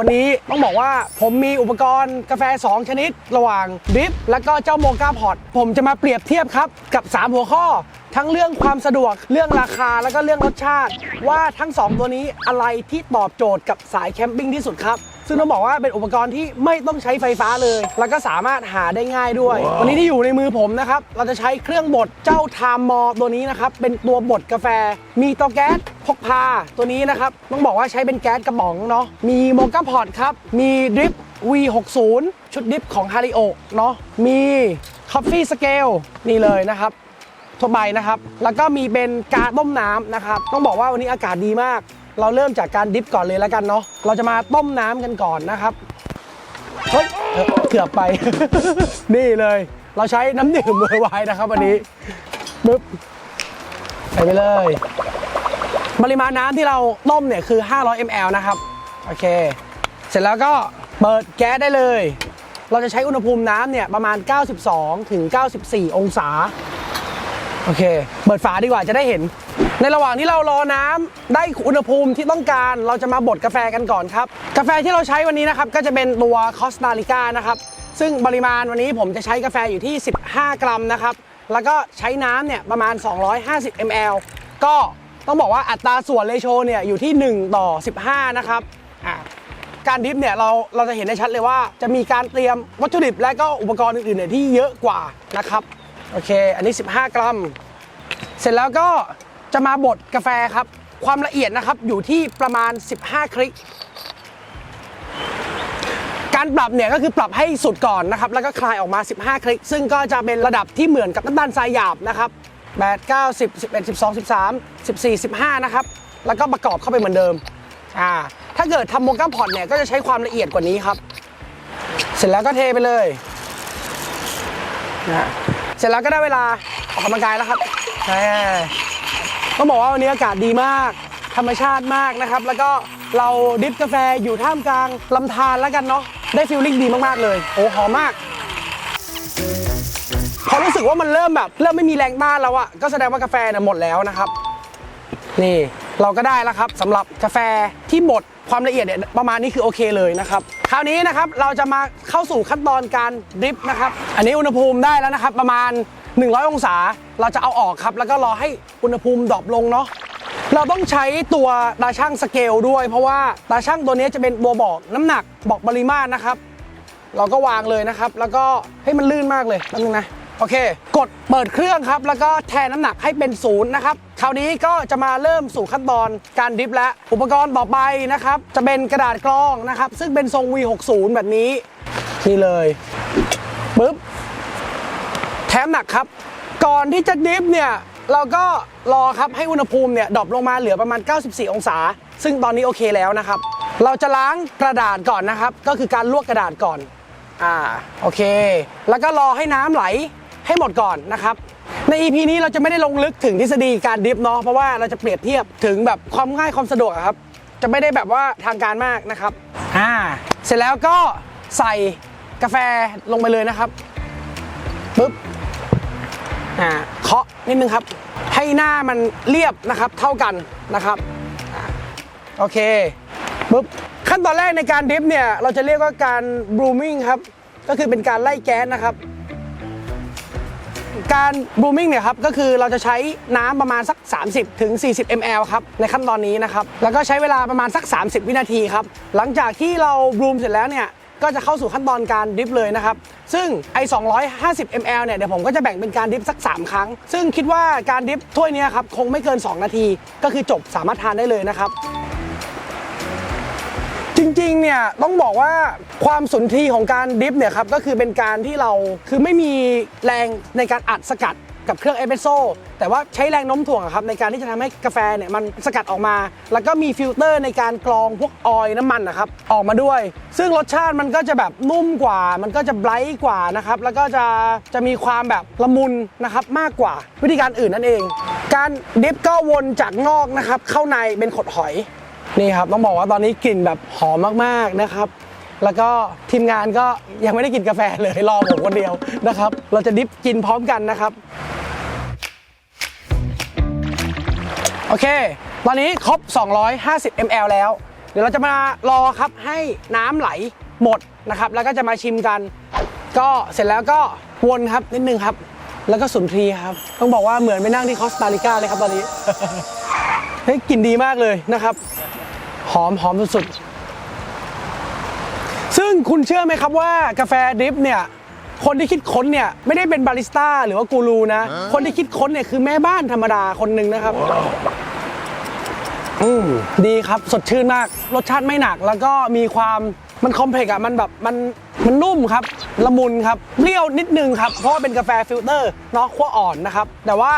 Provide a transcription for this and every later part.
วันนี้ต้องบอกว่าผมมีอุปกรณ์กาแฟ 2 ชนิด ระหว่างดริฟและก็เจ้าโมกาพอตผมจะมาเปรียบเทียบครับ กับ 3 หัวข้อ ทั้งเรื่องความสะดวกเรื่องราคาแล้วก็เรื่องรสชาติ ว่าทั้ง 2 ตัวนี้อะไรที่ตอบโจทย์กับสายแคมปิ้งที่สุดครับ ซึ่งต้องบอกว่าเป็นอุปกรณ์ที่ไม่ต้องใช้ไฟฟ้าเลย แล้วก็สามารถหาได้ง่ายด้วย วันนี้ที่อยู่ในมือผมนะครับ เราจะใช้เครื่องบดเจ้าไทม์มอตัวนี้นะครับ เป็นตัวบดกาแฟ มีเตาแก๊สพกพาตัวนี้นะครับ ต้องบอกว่าใช้เป็นแก๊สกระป๋องเนาะ มีโมกาพอตครับ มีดริป V60 ชุดดริปของฮาริโอเนาะ มีคอฟฟี่สเกลนี่เลยนะครับทั่วไปนะครับ แล้วก็มีเป็นการต้มน้ำนะครับ ต้องบอกว่าวันนี้อากาศดีมาก เราเริ่มจากการดิฟก่อนเลยแล้วกันเนาะเราจะมาต้มน้ำกันก่อนนะครับเฮ้ยเกือบไป นี่เลย เราใช้น้ำดื่มเบอร์ไวน์นะครับวันนี้ปึ๊บใส่ไปเลย ปริมาณน้ำที่เราต้มเนี่ยคือ 500 ml นะครับ โอเค เสร็จแล้วก็เปิดแก๊สได้เลย เราจะใช้อุณหภูมิน้ำเนี่ยประมาณ 92 ถึง 94 องศา โอเค เปิดฝาดีกว่าจะได้เห็น ในระหว่างที่เรารอน้ำได้อุณหภูมิที่ต้องการ เราจะมาบดกาแฟกันก่อนครับ กาแฟที่เราใช้วันนี้นะครับก็จะเป็นตัวคอสตาริก้านะครับ ซึ่งปริมาณวันนี้ผมจะใช้กาแฟอยู่ที่ 15 กรัมนะครับ แล้วก็ใช้น้ำเนี่ยประมาณ 250 ml ก็ต้องบอกว่าอัตราส่วนเลโชเนี่ยอยู่ที่ 1 ต่อ 15 นะครับการดริฟเนี่ยเราเราจะเห็นได้ชัดเลยว่าจะมีการเตรียมวัตถุดิบและก็อุปกรณ์อื่นๆเนี่ยที่เยอะกว่านะครับโอเค อันนี้ 15 กรัม เสร็จแล้วก็ จะมาบดกาแฟครับ ความละเอียดนะครับอยู่ที่ประมาณ 15 คลิก การปรับเนี่ยก็คือปรับให้สุดก่อนนะครับ แล้วก็คลายออกมา 15 คลิก ซึ่งก็จะเป็นระดับที่เหมือนกับน้ำตาลทรายหยาบนะครับ8 9 10 11 12 13 14 15 นะครับ แล้วก็ประกอบเข้าไปเหมือนเดิมอ่าถ้าเกิดทำโมกัมพอตเนี่ยก็จะใช้ความละเอียดกว่านี้ครับ เสร็จแล้วก็เทไปเลยนะเสร็จแล้วก็ได้เวลาออกกำลังกายแล้วครับแหม ต้องบอกว่าวันนี้อากาศดีมาก ธรรมชาติมากนะครับ แล้วก็เราดริฟกาแฟอยู่ท่ามกลางลำธารแล้วกันเนาะได้ฟีลลิ่งดีมากๆเลย โอ้หอมมากพอรู้สึกว่ามันเริ่มแบบ เริ่มไม่มีแรงต้านแล้วอะก็แสดงว่ากาแฟเนี่ยหมดแล้วนะครับ นี่เราก็ได้แล้วครับสำหรับกาแฟที่บดความละเอียดเนี่ยประมาณนี้คือโอเคเลยนะครับ คราวนี้นะครับเราจะมาเข้าสู่ขั้นตอนการดริปนะครับ อันนี้อุณหภูมิได้แล้วนะครับ ประมาณ 100 องศาเราจะเอาออกครับ แล้วก็รอให้อุณหภูมิดรอปลงเนาะเราต้องใช้ตัวตาช่างสเกลด้วย เพราะว่าตาช่างตัวนี้จะเป็นตัวบอกน้ำหนักบอกปริมาตรนะครับ เราก็วางเลยนะครับ แล้วก็ให้มันลื่นมากเลยแป๊บนึงนะโอเค กดเปิดเครื่องครับ แล้วก็แทนน้ำหนักให้เป็นศูนย์นะครับ คราวนี้ก็จะมาเริ่มสู่ขั้นตอนการดริฟและอุปกรณ์ต่อไปนะครับ จะเป็นกระดาษกรองนะครับ ซึ่งเป็นทรง V60 แบบนี้ นี่เลยปึ๊บ แถมหนักครับ ก่อนที่จะดิฟเนี่ยเราก็รอครับให้อุณหภูมิเนี่ยดรอปลงมาเหลือประมาณ 94 องศา ซึ่งตอนนี้โอเคแล้วนะครับ เราจะล้างกระดาษก่อนนะครับ ก็คือการลวกกระดาษก่อน อ่า โอเค แล้วก็รอให้น้ำไหลให้หมดก่อนนะครับ ใน EP นี้เราจะไม่ได้ลงลึกถึงทฤษฎีการดิฟเนาะ เพราะว่าเราจะเปรียบเทียบถึงแบบความง่ายความสะดวกครับ จะไม่ได้แบบว่าทางการมากนะครับ อ่า เสร็จแล้วก็ใส่กาแฟลงไปเลยนะครับ ปึ๊บ อ่าเคาะนิดนึงครับ ให้หน้ามันเรียบนะครับเท่ากันนะครับอโอเคปึ๊บขั้นตอนแรกในการดิฟเนี่ยเราจะเรียกว่าการ blooming ครับก็คือเป็นการไล่แก๊สนะครับ การ blooming เนี่ยครับก็คือเราจะใช้น้ำประมาณสัก 30ถึง40 ml ครับในขั้นตอนนี้นะครับ แล้วก็ใช้เวลาประมาณสัก 30 วินาทีครับ หลังจากที่เรา bloom เสร็จแล้วเนี่ย ก็จะเข้าสู่ขั้นตอนการดริฟเลยนะครับ ซึ่งไอ250 ml เนี่ยเดี๋ยวผมก็จะแบ่งเป็นการดริฟสัก 3 ครั้ง ซึ่งคิดว่าการดริฟถ้วยนี้ครับคงไม่เกิน 2 นาที ก็คือจบสามารถทานได้เลยนะครับจริงๆ เนี่ยต้องบอกว่าความสุนทรีของการดริฟเนี่ยครับก็คือเป็นการที่เราคือไม่มีแรงในการอัดสกัด กับเครื่องเอสเปรสโซ่แต่ว่าใช้แรงโน้มถ่วงครับในการที่จะทำให้กาแฟเนี่ยมันสกัดออกมา แล้วก็มีฟิลเตอร์ในการกรองพวกออยล์น้ำมันนะครับออกมาด้วย ซึ่งรสชาติมันก็จะแบบนุ่มกว่า มันก็จะไบรท์กว่านะครับแล้วก็จะจะมีความแบบละมุนนะครับมากกว่าวิธีการอื่นนั่นเอง การดิฟก็วนจากนอกนะครับเข้าในเป็นขดหอยนี่ครับต้องบอกว่าตอนนี้กลิ่นแบบหอมมากๆนะครับแล้วก็ทีมงานก็ยังไม่ได้กินกาแฟเลยรอผมคนเดียวนะครับ เราจะดิฟกินพร้อมกันนะครับ โอเค ตอนนี้ครบ 250 ml แล้ว เดี๋ยวเราจะมารอครับให้น้ำไหลหมดนะครับ แล้วก็จะมาชิมกัน ก็เสร็จแล้วก็วนครับนิดนึงครับ แล้วก็สุนทรีครับ ต้องบอกว่าเหมือนไปนั่งที่คอสตาริกาเลยครับตอนนี้ เฮ้ยกลิ่นดีมากเลยนะครับ หอมหอมสุดๆ ซึ่งคุณเชื่อไหมครับว่ากาแฟดริปเนี่ย คนที่คิดค้นเนี่ยไม่ได้เป็นบาริสต้าหรือว่ากูรูนะ คนที่คิดค้นเนี่ยคือแม่บ้านธรรมดาคนหนึ่งนะครับอืมดีครับสดชื่นมาก รสชาติไม่หนักแล้วก็มีความมันคอมเพล็กซ์อะมันแบบมันมันนุ่มครับ ละมุนครับเปรี้ยวนิดนึงครับ เพราะว่าเป็นกาแฟฟิลเตอร์เนาะขั้วอ่อนนะครับ แต่ว่า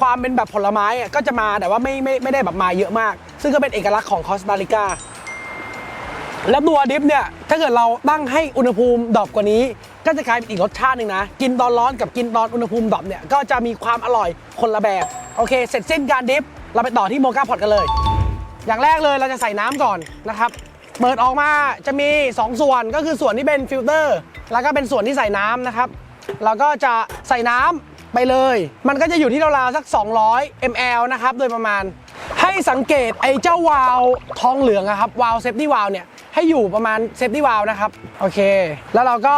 ความเป็นแบบผลไม้อะก็จะมาแต่ว่าไม่ไม่ไม่ได้แบบมาเยอะมาก ซึ่งก็เป็นเอกลักษณ์ของคอสตาริกา แล้วตัวดิฟเนี่ยถ้าเกิดเราตั้งให้อุณหภูมิดรอปกว่านี้ ก็จะกลายเป็นอีกรสชาติหนึ่งนะ กินตอนร้อนกับกินตอนอุณหภูมิดรอปเนี่ยก็จะมีความอร่อยคนละแบบ โอเค เสร็จสิ้นการดิฟ เราไปต่อที่โมกาพอตกันเลย อย่างแรกเลยเราจะใส่น้ำก่อนนะครับเปิดออกมาจะมี 2 ส่วนก็คือส่วนที่เป็นฟิลเตอร์แล้วก็เป็นส่วนที่ใส่น้ำนะครับเราก็จะใส่น้ำไปเลย มันก็จะอยู่ที่ราวๆสัก 200 ml นะครับโดยประมาณให้สังเกตไอ้เจ้าวาล์วทองเหลืองอะครับวาล์วเซฟตี้วาล์วเนี่ย ให้อยู่ประมาณเซฟตี้วาล์วนะครับ โอเค แล้วเราก็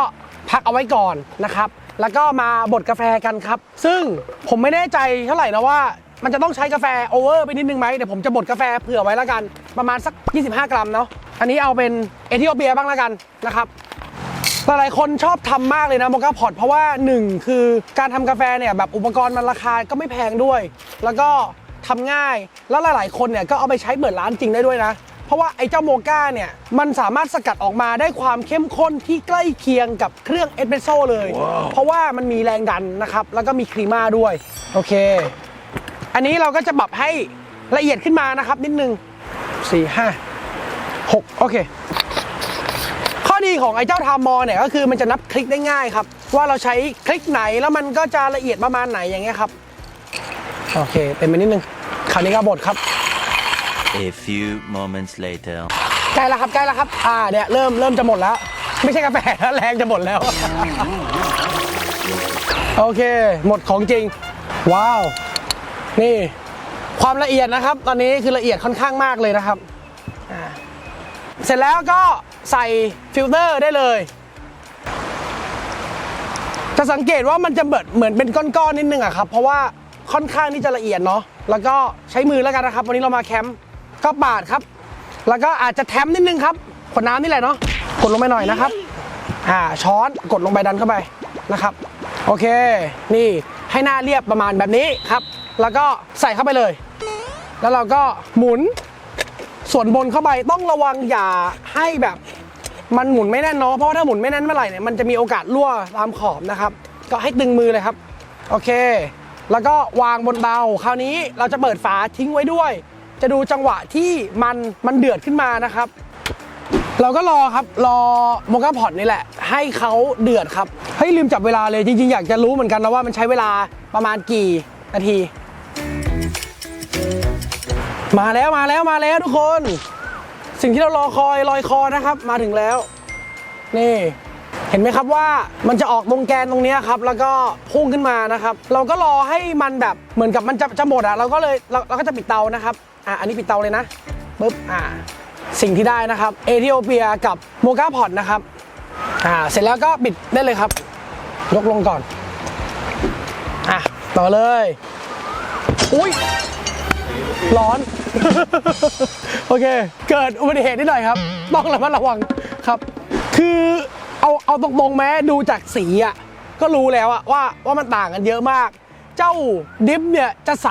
พักเอาไว้ก่อนนะครับ แล้วก็มาบดกาแฟกันครับ ซึ่งผมไม่แน่ใจเท่าไหร่นะว่า มันจะต้องใช้กาแฟโอเวอร์ไปนิดนึงไหมเดี๋ยวผมจะบดกาแฟเผื่อไว้แล้วกัน ประมาณสัก 25 กรัมเนาะ อันนี้เอาเป็นเอธิโอเปียบ้างแล้วกันนะครับหลายๆคนชอบทำมากเลยนะโมกาพอตเพราะว่า 1 คือการทำกาแฟเนี่ยแบบอุปกรณ์มันราคาก็ไม่แพงด้วย แล้วก็ทำง่ายแล้วหลายๆคนเนี่ยก็เอาไปใช้เปิดร้านจริงได้ด้วยนะ เพราะว่าไอ้เจ้าโมกาเนี่ย มันสามารถสกัดออกมาได้ความเข้มข้นที่ใกล้เคียงกับเครื่องเอสเปรสโซ่เลย เพราะว่ามันมีแรงดันนะครับ แล้วก็มีครีม่าด้วย โอเค อันนี้เราก็จะปรับให้ละเอียดขึ้นมานะครับ นิดนึงสี่ห้าหกโอเค ข้อดีของไอ้เจ้าไทม์มอเนี่ยก็คือมันจะนับคลิกได้ง่ายครับ ว่าเราใช้คลิกไหนแล้วมันก็จะละเอียดประมาณไหนอย่างเงี้ยครับ โอเคเต็มไปนิดนึงคราวนี้ก็บดครับ A few moments later. ใกล้แล้วครับใกล้แล้วครับ อ่าเนี่ยเริ่มเริ่มจะหมดแล้ว ไม่ใช่กาแฟแล้วแรงจะหมดแล้ว โอเค หมดของจริง ว้าว นี่ ความละเอียดนะครับ ตอนนี้คือละเอียดค่อนข้างมากเลยนะครับอ่าเสร็จแล้วก็ใส่ฟิลเตอร์ได้เลย จะสังเกตว่ามันจะเหมือนเหมือนเป็นก้อนๆนิดนึงอะครับ เพราะว่าค่อนข้างที่จะละเอียดเนาะแล้วก็ใช้มือแล้วกันนะครับ วันนี้เรามาแคมป์ ก็ปาดครับ แล้วก็อาจจะแถมนิดนึงครับขวดน้ำนี่แหละเนาะกดลงไปหน่อยนะครับ อ่าช้อนกดลงไปดันเข้าไปนะครับ โอเค นี่ให้หน้าเรียบประมาณแบบนี้ครับ แล้วก็ใส่เข้าไปเลย แล้วเราก็หมุนส่วนบนเข้าไปต้องระวังอย่าให้แบบมันหมุนไม่แน่นเนาะเพราะว่าถ้าหมุนไม่แน่นเมื่อไหร่เนี่ยมันจะมีโอกาสรั่วตามขอบนะครับ ก็ให้ดึงมือเลยครับ โอเค แล้วก็วางบนเตาคราวนี้เราจะเปิดฝาทิ้งไว้ด้วย จะดูจังหวะที่มันมันเดือดขึ้นมานะครับ เราก็รอครับรอโมกาพอตนี่แหละ ให้เขาเดือดครับเฮ้ยลืมจับเวลาเลยจริงๆ อยากจะรู้เหมือนกันนะว่ามันใช้เวลาประมาณกี่นาที มาแล้วมาแล้วมาแล้วทุกคน สิ่งที่เรารอคอยลอยคอนะครับ มาถึงแล้ว นี่เห็นไหมครับว่ามันจะออกตรงแกนตรงนี้ครับ แล้วก็พุ่งขึ้นมานะครับ เราก็รอให้มันแบบเหมือนกับมันจะจะหมดอะเราก็เลยเราเราก็จะปิดเตานะครับ อะอันนี้ปิดเตาเลยนะปึ๊บอ่าสิ่งที่ได้นะครับเอธิโอเปียกับโมกาพอตนะครับอ่าเสร็จแล้วก็ปิดได้เลยครับ ยกลงก่อนอะต่อเลยอุ้ยร้อน โอเค เกิดอุบัติเหตุนิดหน่อยครับ ต้องระมัดระวังครับ คือเอาเอาตรงๆแม้ดูจากสีอะก็รู้แล้วอะว่าว่ามันต่างกันเยอะมาก เจ้าดิฟเนี่ยจะใส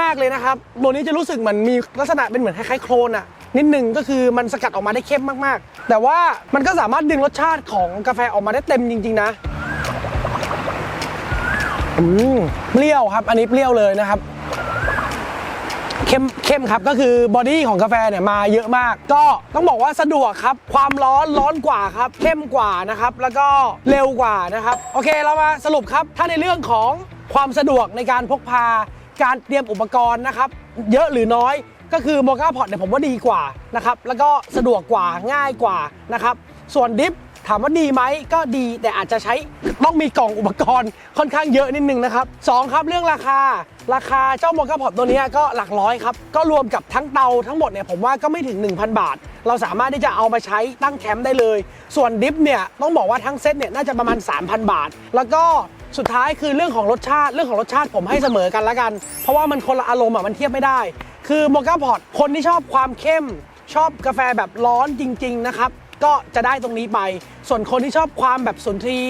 มากๆเลยนะครับตัวนี้จะรู้สึกเหมือนมีลักษณะเป็นเหมือนคล้ายๆโครนอะนิดหนึ่งก็คือมันสกัดออกมาได้เข้มมากๆ แต่ว่ามันก็สามารถดึงรสชาติของกาแฟออกมาได้เต็มจริง ๆ นะอืมเปรี้ยวครับ อันนี้เปรี้ยวเลยนะครับเข้มเข้มครับก็คือบอดี้ของกาแฟเนี่ยมาเยอะมาก ก็ต้องบอกว่าสะดวกครับ ความร้อนร้อนกว่าครับ เข้มกว่านะครับ แล้วก็เร็วกว่านะครับ โอเคเรามาสรุปครับ ถ้าในเรื่องของ ความสะดวกในการพกพาการเตรียมอุปกรณ์นะครับ เยอะหรือน้อยก็คือโมกาพอตเนี่ยผมว่าดีกว่านะครับแล้วก็สะดวกกว่าง่ายกว่านะครับส่วนดิฟถามว่าดีไหมก็ดีแต่อาจจะใช้ต้องมีกล่องอุปกรณ์ค่อนข้างเยอะนิดนึงนะครับสองครับเรื่องราคา ราคาเจ้าโมกาพอดตัวนี้ก็หลักร้อยครับ ก็รวมกับทั้งเตาทั้งหมดเนี่ยผมว่าก็ไม่ถึง 1,000 บาท เราสามารถที่จะเอามาใช้ตั้งแคมป์ได้เลย ส่วนดิฟเนี่ยต้องบอกว่าทั้งเซตเนี่ยน่าจะประมาณ 3,000 บาท แล้วก็ สุดท้ายคือเรื่องของรสชาติเรื่องของรสชาติผมให้เสมอกันละกัน เพราะว่ามันคนละอารมณ์อะมันเทียบไม่ได้ คือโมกาพอตคนที่ชอบความเข้ม ชอบกาแฟแบบร้อนจริง ๆ นะครับ ก็จะได้ตรงนี้ไป ส่วนคนที่ชอบความแบบสุนทรี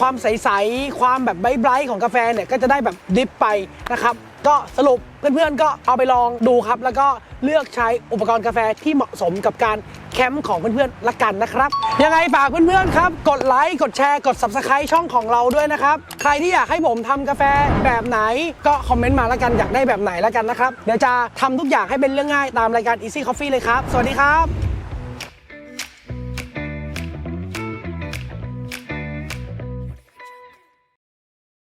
ความใส ๆ ความแบบไบรท์ๆของกาแฟเนี่ยก็จะได้แบบดิฟไปนะครับ ก็สรุปเพื่อนๆก็เอาไปลองดูครับ แล้วก็เลือกใช้อุปกรณ์กาแฟที่เหมาะสมกับการแคมป์ของเพื่อนๆละกันนะครับ ยังไงฝากเพื่อนๆครับ กดไลค์กดแชร์กด subscribe ช่องของเราด้วยนะครับ ใครที่อยากให้ผมทำกาแฟแบบไหน ก็คอมเมนต์มาล้วกันอยากได้แบบไหนล้วกันนะครับเดี๋ยวจะทำทุกอย่างให้เป็นเรื่องง่ายตามรายการ Easy Coffee เลยครับ สวัสดีครับ